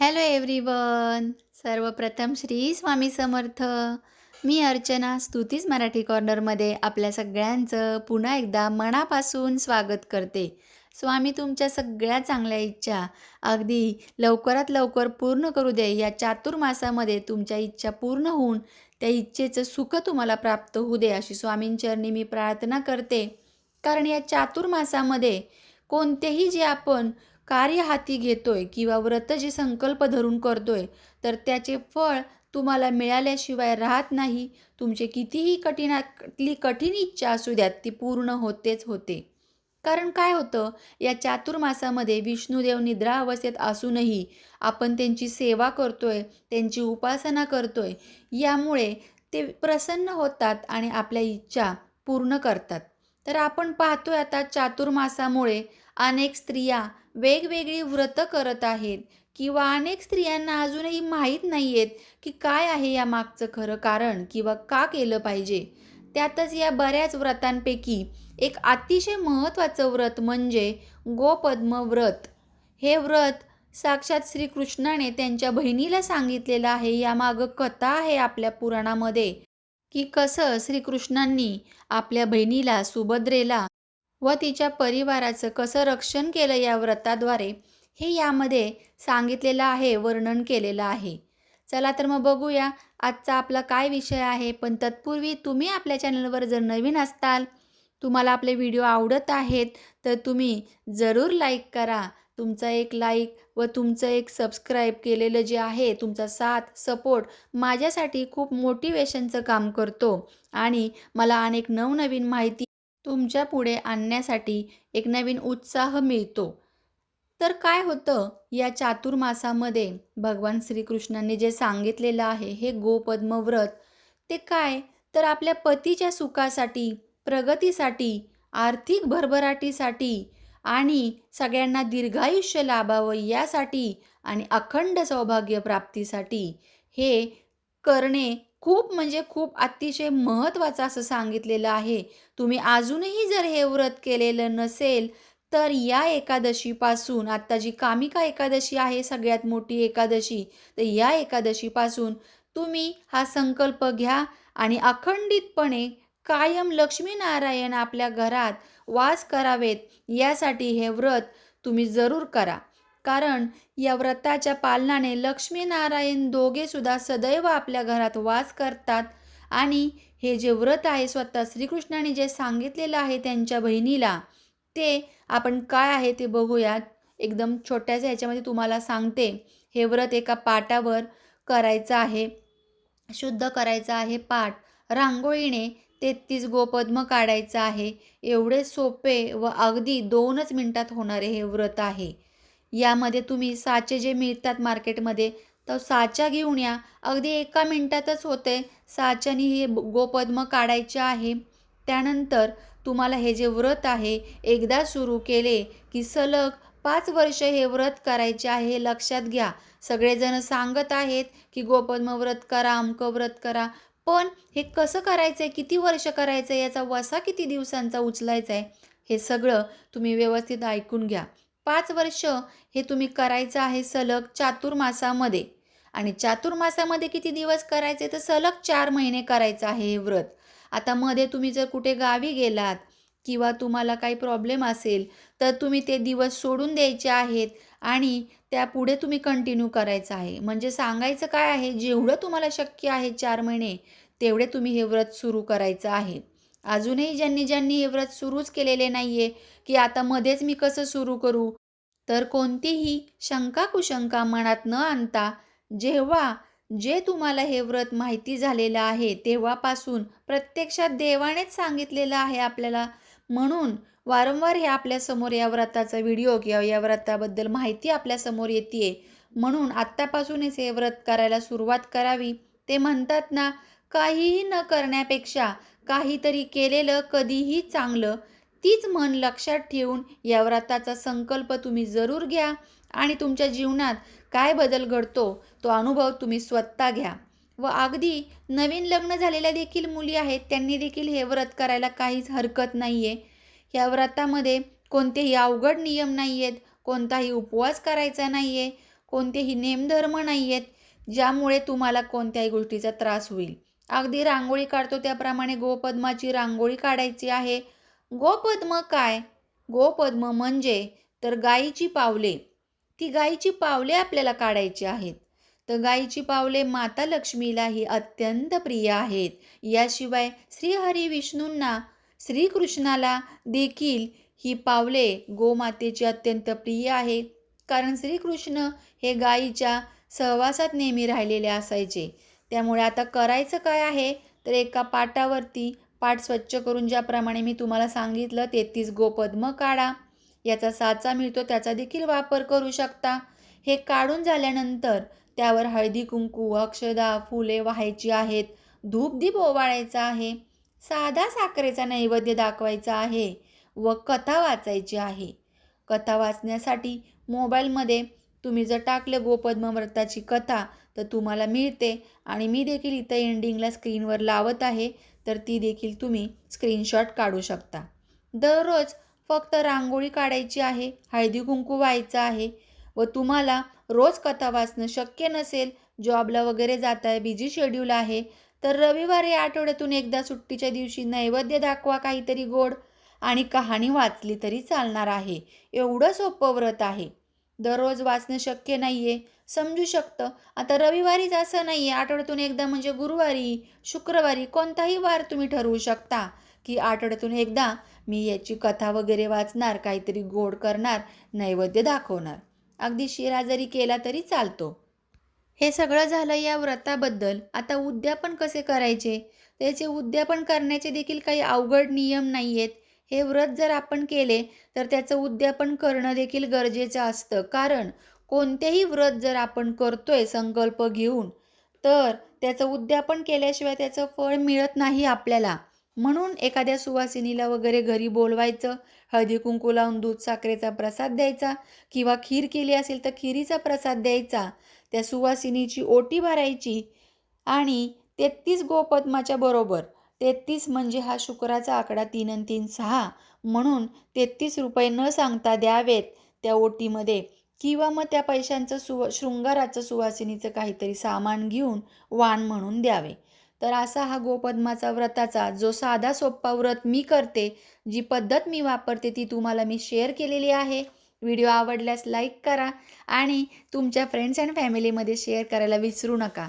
Hello everyone सर्वप्रथम श्री स्वामी समर्थ. मी अर्चना स्तुतीच मराठी कॉर्नरमध्ये आपल्या सगळ्यांचं पुन्हा एकदा मनापासून स्वागत करते. स्वामी तुमच्या सगळ्या चांगल्या इच्छा अगदी लवकरात लवकर पूर्ण करू दे. या चातुर्मासामध्ये तुमच्या इच्छा पूर्ण होऊन त्या इच्छेचं सुख तुम्हाला प्राप्त होऊ दे अशी स्वामींचरणी मी प्रार्थना करते. कारण या चातुर्मासामध्ये कोणतेही जे आपण कार्य हाती घेतोय किंवा व्रत जे संकल्प धरून करतोय तर त्याचे फळ तुम्हाला मिळाल्याशिवाय राहत नाही. तुमचे कितीही कठीणातली कठीण इच्छा असू द्यात ती पूर्ण होतेच होते. कारण काय होतं या चातुर्मासामध्ये विष्णुदेव निद्रा अवस्थेत असूनही आपण त्यांची सेवा करतोय त्यांची उपासना करतोय यामुळे ते प्रसन्न होतात आणि आपल्या इच्छा पूर्ण करतात. तर आपण पाहतोय आता चातुर्मासामुळे अनेक स्त्रिया वेगवेगळी व्रतं करत आहेत किंवा अनेक स्त्रियांना अजूनही माहीत नाही आहेत की काय आहे या मागचं खरं कारण किंवा का केलं पाहिजे. त्यातच या बऱ्याच व्रतांपैकी एक अतिशय महत्त्वाचं व्रत म्हणजे गोपद्म व्रत. हे व्रत साक्षात श्रीकृष्णाने त्यांच्या बहिणीला सांगितलेलं आहे. यामागं कथा आहे आपल्या पुराणामध्ये की कसं श्रीकृष्णांनी आपल्या बहिणीला सुभद्रेला व तिच्या परिवाराचं कसं रक्षण केलं या व्रताद्वारे हे यामध्ये सांगितलेलं आहे वर्णन केलेलं आहे. चला तर मग बघूया आजचा आपला काय विषय आहे? पण तत्पूर्वी तुम्ही आपल्या चॅनलवर जर नवीन असताल तुम्हाला आपले व्हिडिओ आवडत आहेत तर तुम्ही जरूर लाईक करा. तुमचा एक लाईक व तुमचं एक सबस्क्राईब केलेलं जे आहे तुमचा साथ सपोर्ट माझ्यासाठी खूप मोटिवेशनचं काम करतो. आणि मला अनेक नवनवीन माहिती तुमच्यापुढे आणण्यासाठी एक नवीन उत्साह मिळतो. तर काय होतं? या चातुर्मासामध्ये भगवान श्रीकृष्णांनी जे सांगितलेलं आहे हे गोपद्म व्रत ते काय? तर आपल्या पतीच्या सुखासाठी प्रगतीसाठी आर्थिक भरभराटीसाठी आणि सगळ्यांना दीर्घायुष्य लाभावं यासाठी आणि अखंड सौभाग्य प्राप्तीसाठी हे करणे खूप म्हणजे खूप अतिशय महत्त्वाचं असं सांगितलेलं आहे. तुम्ही अजूनही जर हे व्रत केलेलं नसेल तर या एकादशीपासून आत्ता जी कामिका एकादशी आहे सगळ्यात मोठी एकादशी तर या एकादशीपासून तुम्ही हा संकल्प घ्या आणि अखंडितपणे कायम लक्ष्मीनारायण आपल्या घरात वास करावेत यासाठी हे व्रत तुम्ही जरूर करा. कारण या व्रताच्या पालनाने लक्ष्मीनारायण दोघे सुद्धा सदैव आपल्या घरात वास करतात. आणि हे जे व्रत आहे स्वतः श्रीकृष्णाने जे सांगितलेलं आहे त्यांच्या बहिणीला ते आपण काय आहे ते बघूयात. एकदम छोट्याशा ह्याच्यामध्ये तुम्हाला सांगते. हे व्रत एका पाटावर करायचं आहे. शुद्ध करायचं आहे पाठ रांगोळीने तेहतीस गोपद्म काढायचं आहे. एवढे सोपे व अगदी दोनच मिनटात होणारे हे व्रत आहे. यामध्ये तुम्ही साचे जे मिळतात मार्केटमध्ये तर साचा घेऊन या. अगदी एका मिनटातच होते. साच्याने हे गोपद्म काढायचे आहे. त्यानंतर तुम्हाला हे जे व्रत आहे एकदा सुरू केले की सलग पाच वर्ष हे व्रत करायचे आहे हे लक्षात घ्या. सगळेजण सांगत आहेत की गोपद्म व्रत करा अमकं व्रत करा. पण हे कसं करायचं आहे किती वर्ष करायचं आहे याचा वसा किती दिवसांचा उचलायचा आहे हे सगळं तुम्ही व्यवस्थित ऐकून घ्या. पाच वर्ष हे तुम्ही करायचं आहे सलग चातुर्मासामध्ये आणि चातुर्मासामध्ये किती दिवस करायचे? तर सलग चार महिने करायचं आहे हे व्रत. आता मध्ये तुम्ही जर कुठे गावी गेलात किंवा तुम्हाला काही प्रॉब्लेम असेल तर तुम्ही ते दिवस सोडून द्यायचे आहेत आणि त्या पुढे तुम्ही कंटिन्यू करायचं आहे. म्हणजे सांगायचं काय आहे? जेवढं तुम्हाला शक्य आहे चार महिने तेवढे तुम्ही हे व्रत सुरू करायचं आहे. अजूनही ज्यांनी ज्यांनी हे व्रत सुरूच केलेले नाही आहे की आता मध्येच मी कसं सुरू करू? तर कोणतीही शंका कुशंका मनात न आणता जेव्हा जे तुम्हाला हे व्रत माहिती झालेलं आहे तेव्हापासून प्रत्यक्षात देवानेच सांगितलेलं आहे आपल्याला. म्हणून वारंवार हे आपल्यासमोर या व्रताचा व्हिडिओ किंवा या व्रताबद्दल माहिती आपल्यासमोर येते म्हणून आत्तापासूनच हे व्रत करायला सुरुवात करावी. ते म्हणतात ना काहीही न करण्यापेक्षा काहीतरी केलेलं कधीही चांगलं तीच मन लक्षात ठेवून या व्रताचा संकल्प तुम्ही जरूर घ्या आणि तुमच्या जीवनात काय बदल घडतो तो अनुभव तुम्ही स्वतः घ्या. व अगदी नवीन लग्न झालेल्या देखील मुली आहेत त्यांनी देखील हे व्रत करायला काहीच हरकत नाही आहे ह्या व्रतामध्ये कोणतेही अवघड नियम नाही आहेत कोणताही उपवास करायचा नाही आहे कोणतेही नेमधर्म नाही आहेत ज्यामुळे तुम्हाला कोणत्याही गोष्टीचा त्रास होईल. अगदी रांगोळी काढतो त्याप्रमाणे गोपद्माची रांगोळी काढायची आहे. गोपद्म काय? गोपद्म म्हणजे तर गायीची पावले. ती गायीची पावले आपल्याला काढायची आहेत. तर गायीची पावले माता लक्ष्मीलाही अत्यंत प्रिय आहेत. याशिवाय श्रीहरी विष्णूंना श्रीकृष्णाला देखील ही पावले गोमातेची अत्यंत प्रिय आहे कारण श्रीकृष्ण हे गायीच्या सहवासात नेहमी राहिलेले असायचे. त्यामुळे आता करायचं काय आहे? तर एका पाटावरती पाट स्वच्छ करून ज्याप्रमाणे मी तुम्हाला सांगितलं तेहतीस गोपद्म काढा. याचा साचा मिळतो त्याचा देखील वापर करू शकता. हे काढून झाल्यानंतर त्यावर हळदी कुंकू अक्षदा फुले व्हायची आहेत. धूपदीप ओवाळायचा आहे. साधा साखरेचा नैवेद्य दाखवायचा आहे व कथा वाचायची आहे. कथा वाचण्यासाठी मोबाईलमध्ये तुम्ही जर टाकलं गोपद्म व्रताची कथा तर तुम्हाला मिळते. आणि मी देखील इथं एंडिंगला स्क्रीनवर लावत आहे तर ती देखील तुम्ही स्क्रीनशॉट काढू शकता. दररोज फक्त रांगोळी काढायची आहे हळदी कुंकू व्हायचं आहे. व तुम्हाला रोज कथा वाचणं शक्य नसेल जॉबला वगैरे जात आहे बिझी शेड्यूल आहे तर रविवारी आठवड्यातून एकदा सुट्टीच्या दिवशी नैवेद्य दाखवा काहीतरी गोड. आणि कहाणी वाचली तरी चालणार आहे. एवढं सोपं व्रत आहे. दररोज वाचणं शक्य नाही आहे समजू शकतं. आता रविवारीच असं नाही आहे आठवड्यातून एकदा म्हणजे गुरुवारी शुक्रवारी कोणताही वार तुम्ही ठरवू शकता. की आठवड्यातून एकदा मी याची कथा वगैरे वाचणार काहीतरी गोड करणार नैवेद्य दाखवणार. अगदी शिरा जरी केला तरी चालतो. हे सगळं झालं या व्रताबद्दल. आता उद्यापन कसे करायचे? त्याचे उद्यापन करण्याचे देखील काही अवघड नियम नाही आहेत हे व्रत जर आपण केले तर त्याचं उद्यापन करणं देखील गरजेचं असतं. कारण कोणतेही व्रत जर आपण करतोय संकल्प घेऊन तर त्याचं उद्यापन केल्याशिवाय त्याचं फळ मिळत नाही आपल्याला. म्हणून एखाद्या सुवासिनीला वगैरे घरी बोलवायचं हळदी कुंकू लावून दूध साखरेचा प्रसाद द्यायचा किंवा खीर केली असेल तर खिरीचा प्रसाद द्यायचा. त्या सुवासिनीची ओटी भरायची आणि तेहतीस गोपद्माच्या बरोबर तेहतीस म्हणजे हा शुक्राचा आकडा तीन आणि तीन सहा. म्हणून तेहतीस रुपये न सांगता द्यावेत त्या ओटीमध्ये. किंवा मग त्या पैशांचं सुव शृंगाराचं सुवासिनीचं काहीतरी सामान घेऊन वाण म्हणून द्यावे. तर असा हा गोपद्माचा व्रताचा जो साधा सोप्पा व्रत मी करते जी पद्धत मी वापरते ती तुम्हाला मी शेअर केलेली आहे. व्हिडिओ आवडल्यास लाईक करा आणि तुमच्या फ्रेंड्स अँड फॅमिलीमध्ये शेअर करायला विसरू नका.